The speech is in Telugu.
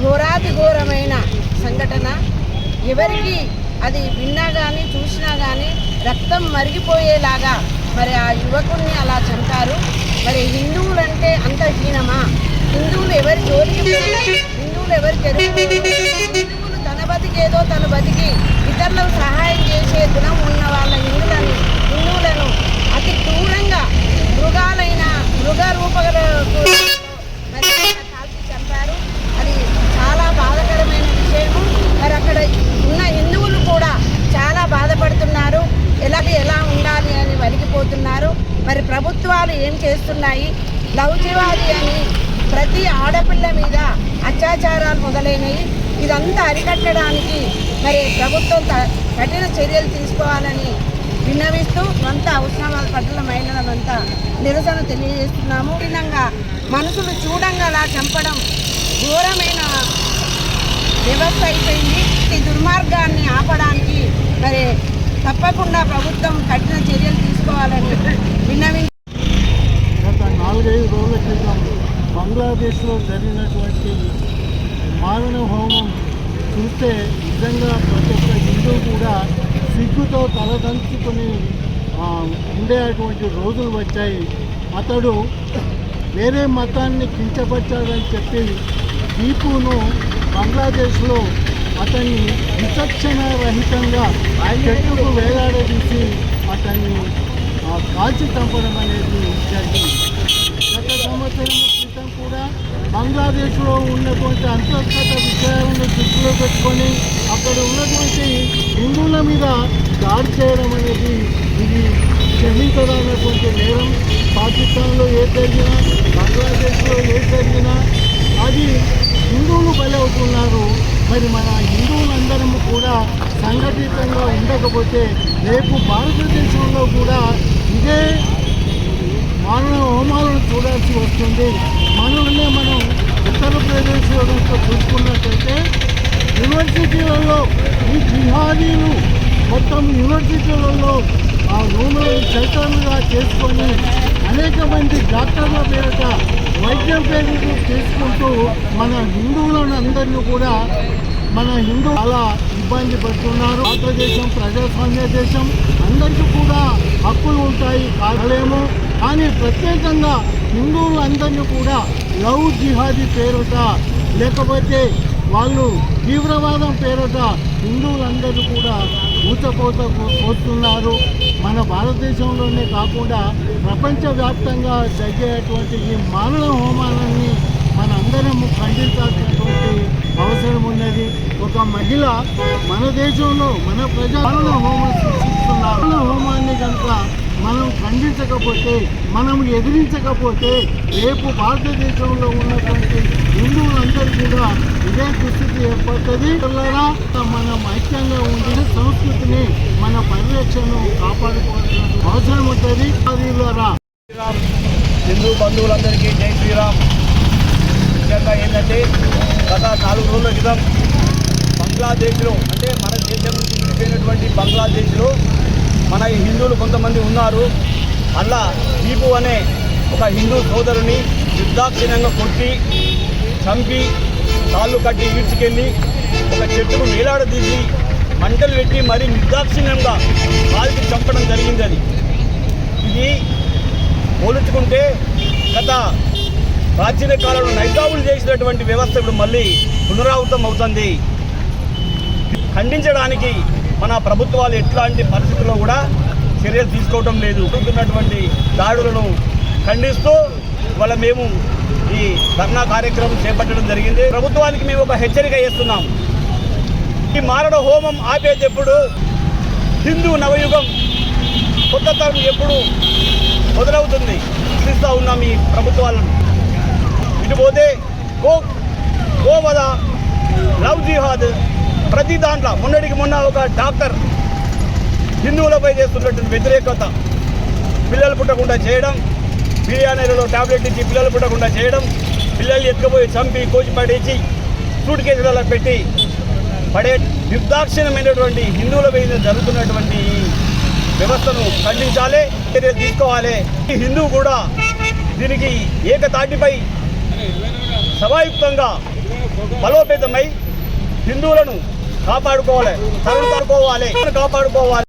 ఘోరాతి ఘోరమైన సంఘటన. ఎవరికి అది విన్నా కానీ చూసినా కానీ రక్తం మరిగిపోయేలాగా మరి ఆ యువకుడిని అలా చంపారు. మరి హిందువులు అంటే అంత హీనమా? హిందువులు ఎవరి జోలికి హిందువులు ఎవరి హిందువులు తన బతికేదో తన బతికి ఇతరులకు సహాయం చేసే గుణం ఉన్న వాళ్ళ హిందువులని హిందువులను అతి క్రూరంగా మృగాలైన మృగ రూపగలకు మరి ఆయన కాల్చి చంపారు అది చాలా బాధాకరమైన విషయము మరి అక్కడ ఉన్న హిందువులు కూడా చాలా బాధపడుతున్నారు ఎలాంటి ఎలా ఉండాలి అని వలిగిపోతున్నారు మరి ప్రభుత్వాలు ఏం చేస్తున్నాయి? లవ్ జివాది అని ప్రతి ఆడపిల్ల మీద అత్యాచారాలు మొదలైనవి. ఇదంతా అరికట్టడానికి మరి ప్రభుత్వం కఠిన చర్యలు తీసుకోవాలని విన్నవిస్తూ అంత ఉస్మానాబాద్ పట్ల మహిళలమంతా నిరసన తెలియజేస్తున్నాము. కఠినంగా మనుషులు చూడంగా అలా చంపడం ఘోరమైన వ్యవస్థ అయిపోయింది. ఈ దుర్మార్గాన్ని ఆపడానికి మరి తప్పకుండా ప్రభుత్వం కఠిన చర్యలు తీసుకోవాలని విన్నవి గత నాలుగైదు రోజుల క్రితం బంగ్లాదేశ్లో జరిగినటువంటి మారణ హోమం చూస్తే నిజంగా ప్రతి ఒక్క హిందూ కూడా సిగ్గుతో తలదంచుకొని ఉండేటువంటి రోజులు వచ్చాయి. అతడు వేరే మతాన్ని కించపరిచాడని చెప్పి దీపును బంగ్లాదేశ్లో అతన్ని విచక్షణ రహితంగా చెట్టుకు వేలాడదీసి అతన్ని ఆ, కాల్చి చంపడం అనేది జరిగింది. గత సంవత్సరం క్రితం కూడా బంగ్లాదేశ్లో ఉన్నటువంటి అంతర్గత విషయాలను దృష్టిలో పెట్టుకొని అక్కడ ఉన్నటువంటి హిందువుల మీద దాడి చేయడం అనేది ఇది క్షమించదన్నటువంటి నేరం. పాకిస్తాన్లో ఏ జరిగినా బంగ్లాదేశ్లో ఏ జరిగినా అది హిందువులు బలవుతున్నారు మరి మన హిందువులందరము కూడా సంఘటితంగా ఉండకపోతే రేపు భారతదేశంలో కూడా ఇదే మానవ హోమాలను చూడాల్సి వస్తుంది. మనల్నే మనం ఉత్తరప్రదేశ్ చూసుకున్నట్లయితే యూనివర్సిటీలలో ఈ జిహాదీలు మొత్తం యూనివర్సిటీలలో ఆ రూమ్లో చైతన్యంగా చేసుకొని అనేక మంది డాక్టర్ల పేరిట వైద్యం పేరుతో చేసుకుంటూ మన హిందువులను అందరినీ కూడా మన హిందూ అలా ఇబ్బంది పడుతున్నారు. భారతదేశం ప్రజాస్వామ్య దేశం అందరికీ కూడా హక్కులు ఉంటాయి కాగలేము కానీ ప్రత్యేకంగా హిందువులందరినీ కూడా లవ్ జిహాదీ పేరుట లేకపోతే వాళ్ళు తీవ్రవాదం పేరుట హిందువులందరూ కూడా ఊచకోత పోతున్నారు మన భారతదేశంలోనే కాకుండా ప్రపంచవ్యాప్తంగా జరిగేటువంటి ఈ మానవ హోమాలన్నీ మనందరము ఖండించాల్సి అనేది ఒక మహిళ మన దేశంలో మన ప్రజలను మానవ హోమం సృష్టిస్తున్నారు. హోమాన్ని కనుక మనం ఖండించకపోతే మనం ఎదిరించకపోతే రేపు భారతదేశంలో ఉన్నటువంటి హిందువులందరూ కూడా ఇదే దుస్థితి ఏర్పడుతుంది. మనం ఐక్యంగా ఉండి సంస్కృతిని మన పరిరక్షణను కాపాడుకోవాల్సిన అవసరం ఉంటుంది. అది హిందూ బంధువులందరికీ జై శ్రీరామ్ ముఖ్యంగా ఏంటంటే గత నాలుగు రోజుల క్రితం బంగ్లాదేశ్లో అంటే మన దేశం నుంచి విడిపోయినటువంటి బంగ్లాదేశ్లో మన ఈ హిందువులు కొంతమంది ఉన్నారు. అలా దీపు అనే ఒక హిందూ సోదరుని నిర్దాక్షిణ్యంగా కొట్టి చంపి కాళ్ళు కట్టి ఈడ్చుకెళ్ళి ఒక చెట్టుకు వేలాడదీసి మంటలు పెట్టి మరీ నిర్దాక్షిణ్యంగా కాల్చి చంపడం జరిగింది అది. ఇది పోల్చుకుంటే గత ప్రాచీన కాలంలో నైజాములు చేసినటువంటి వ్యవస్థ ఇప్పుడు మళ్ళీ పునరావృతం అవుతుంది. ఖండించడానికి మన ప్రభుత్వాలు ఎట్లాంటి పరిస్థితుల్లో కూడా చర్యలు తీసుకోవటం లేదు. జరుగుతున్నటువంటి దాడులను ఖండిస్తూ ఇవాళ మేము ఈ ధర్నా కార్యక్రమం చేపట్టడం జరిగింది. ప్రభుత్వానికి మేము ఒక హెచ్చరిక చేస్తున్నాం. ఈ మారణ హోమం ఆపేది ఎప్పుడు హిందూ నవయుగం కొత్త తరం ఎప్పుడు మొదలవుతుంది. చూస్తూ ఉన్నాం ఈ ప్రభుత్వాలను. ప్రతి దాంట్లో మొన్నటికి మొన్న ఒక డాక్టర్ హిందువులపై చేస్తున్నటువంటి వ్యతిరేకత. పిల్లలు పుట్టకుండా చేయడం బిర్యానీలలో టాబ్లెట్ ఇచ్చి పిల్లలు పుట్టకుండా చేయడం పిల్లలు ఎత్తుకుపోయి చంపి కోచి పడేసి సూట్ కేసులలో పెట్టి పడే నిర్దాక్షిణ్యమైనటువంటి హిందువుల మీద జరుగుతున్నటువంటి ఈ వ్యవస్థను ఖండించాలి చర్యలు తీసుకోవాలి. ఈ హిందువు కూడా దీనికి ఏకతాటిపై సభాయుక్తంగా బలోపేతమై హిందువులను కాపాడుకోవాలి తరలు కాపాడుకోవాలి కాపాడుకోవాలి